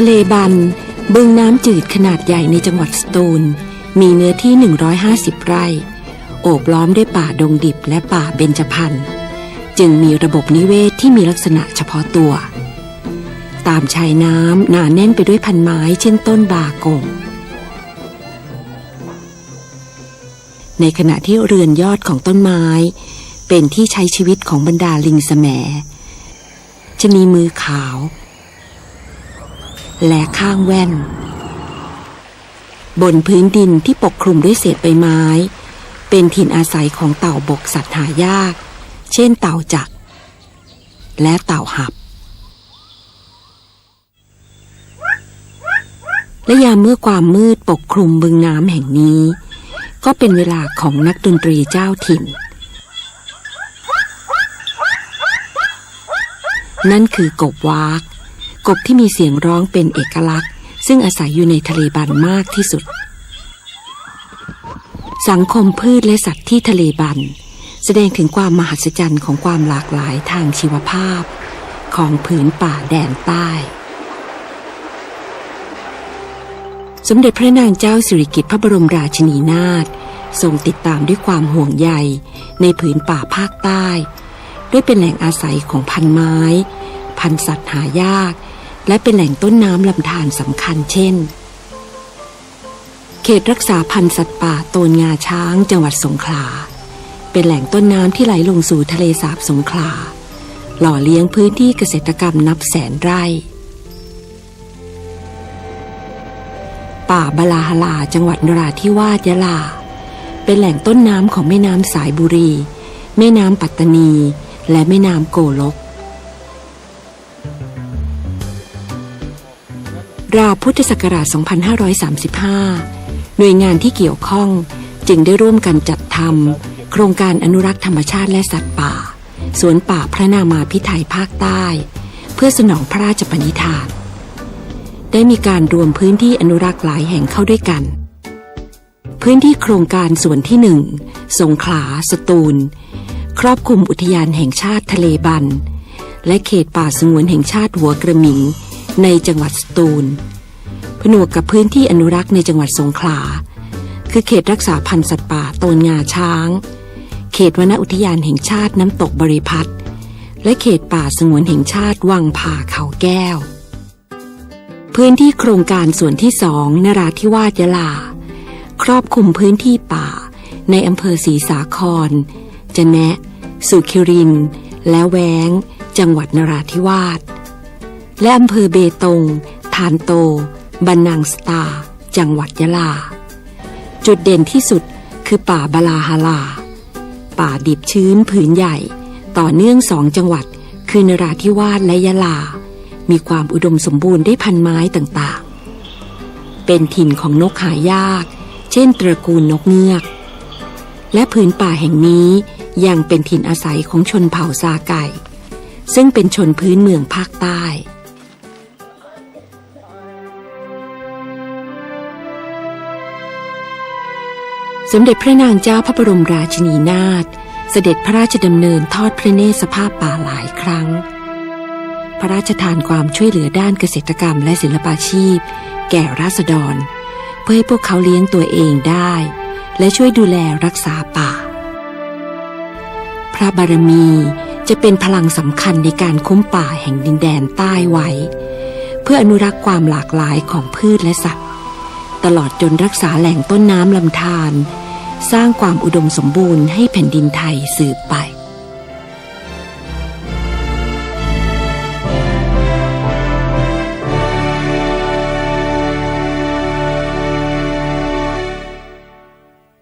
ทะเลบัน บึงน้ำจืดขนาดใหญ่ในจังหวัดสตูล มีเนื้อที่ 150 ไร่ โอบล้อมด้วยป่าดงดิบและป่าเบญจพรรณจึงมีระบบนิเวศที่มีลักษณะเฉพาะตัว ตามชายน้ำหนาแน่นไปด้วยพันไม้เช่นต้นบากง ในขณะที่เรือนยอดของต้นไม้ เป็นที่ใช้ชีวิตของบรรดาลิงแสมชะนีมือขาว และข้างแว่น บนพื้นดินที่ปกคลุมด้วยเศษใบไม้ เป็นถิ่นอาศัยของเต่าบกสัตว์หายาก เช่นเต่าจัก และเต่าหับ และยามเมื่อความมืดปกคลุมบึงน้ำแห่งนี้ ก็เป็นเวลาของนักดนตรีเจ้าถิ่นนั่นคือกบวาก กบที่มีเสียงร้องเป็นเอกลักษณ์ ซึ่งอาศัยอยู่ในทะเลบันมากที่สุด สังคมพืชและสัตว์ที่ทะเลบันแสดงถึงความมหัศจรรย์ของความหลากหลายทางชีวภาพ ของผืนป่าแดนใต้ สมเด็จพระนางเจ้าสิริกิติ์พระบรมราชินีนาถทรงติดตามด้วยความห่วงใยในผืนป่าภาคใต้ ด้วยเป็นแหล่งอาศัยของพันไม้ พันสัตว์หายาก และเป็นแหล่งต้นน้ำลำธารสำคัญเช่น เขตรักษาพันธุ์สัตว์ป่าโตนงาช้างจังหวัดสงขลา เป็นแหล่งต้นน้ำที่ไหลลงสู่ทะเลสาบสงขลา หล่อเลี้ยงพื้นที่เกษตรกรรมนับแสนไร่ ป่าบลาฮลาจังหวัดนราธิวาสยะลา เป็นแหล่งต้นน้ำของแม่น้ำสายบุรี แม่น้ำปัตตานี และแม่น้ำโกลก ราวพุทธศักราช 2535 หน่วยงานที่เกี่ยวข้องจึงได้ร่วมกันจัดทำโครงการอนุรักษ์ธรรมชาติและสัตว์ป่า สวนป่าพระนามาพิไทยภาคใต้ เพื่อสนองพระราชปณิธาน ได้มีการรวมพื้นที่อนุรักษ์หลายแห่งเข้าด้วยกัน พื้นที่โครงการส่วนที่หนึ่งสงขลา สตูล ครอบคลุมอุทยานแห่งชาติทะเลบัน และเขตป่าสงวนแห่งชาติหัวกระหมิง ในจังหวัดสตูล ผนวกกับพื้นที่อนุรักษ์ในจังหวัดสงขลา คือเขตรักษาพันธุ์สัตว์ป่าโตนงาช้าง เขตวนอุทยานแห่งชาติน้ำตกบริพัตรและเขตป่าสงวนแห่งชาติวังผาเขาแก้ว พื้นที่โครงการส่วนที่สองนราธิวาสยะลา ครอบคลุมพื้นที่ป่า ในอำเภอศรีสาคร จะแนะ สุขิริน และแว้งจังหวัดนราธิวาส และอำเภอเบตงทานโต บันนังสตา จังหวัดยะลา จุดเด่นที่สุดคือป่าบลาฮาลา ป่าดิบชื้นผืนใหญ่ ต่อเนื่องสองจังหวัด คือนราธิวาสและยะลา มีความอุดมสมบูรณ์ด้วยพันไม้ต่างๆ เป็นถิ่นของนกหายาก เช่นตระกูลนกเงือก และผืนป่าแห่งนี้ยังเป็นถิ่นอาศัยของชนเผ่าซาไก่ ซึ่งเป็นชนพื้นเมืองภาคใต้ สมเด็จพระนางเจ้าพระบรมราชินีนาถเสด็จพระราชดำเนินทอดพระเนตรสภาพป่าหลายครั้ง พระราชทานความช่วยเหลือด้านเกษตรกรรมและศิลปาชีพ แก่ราษฎร เพื่อให้พวกเขาเลี้ยงตัวเองได้ และช่วยดูแลรักษาป่า พระบารมีจะเป็นพลังสำคัญในการคุ้มป่าแห่งดินแดนใต้ไว้ เพื่ออนุรักษ์ความหลากหลายของพืชและสัตว์ ตลอดจนรักษาแหล่งต้นน้ำลำธาร สร้างความอุดมสมบูรณ์ให้แผ่นดินไทยสืบไป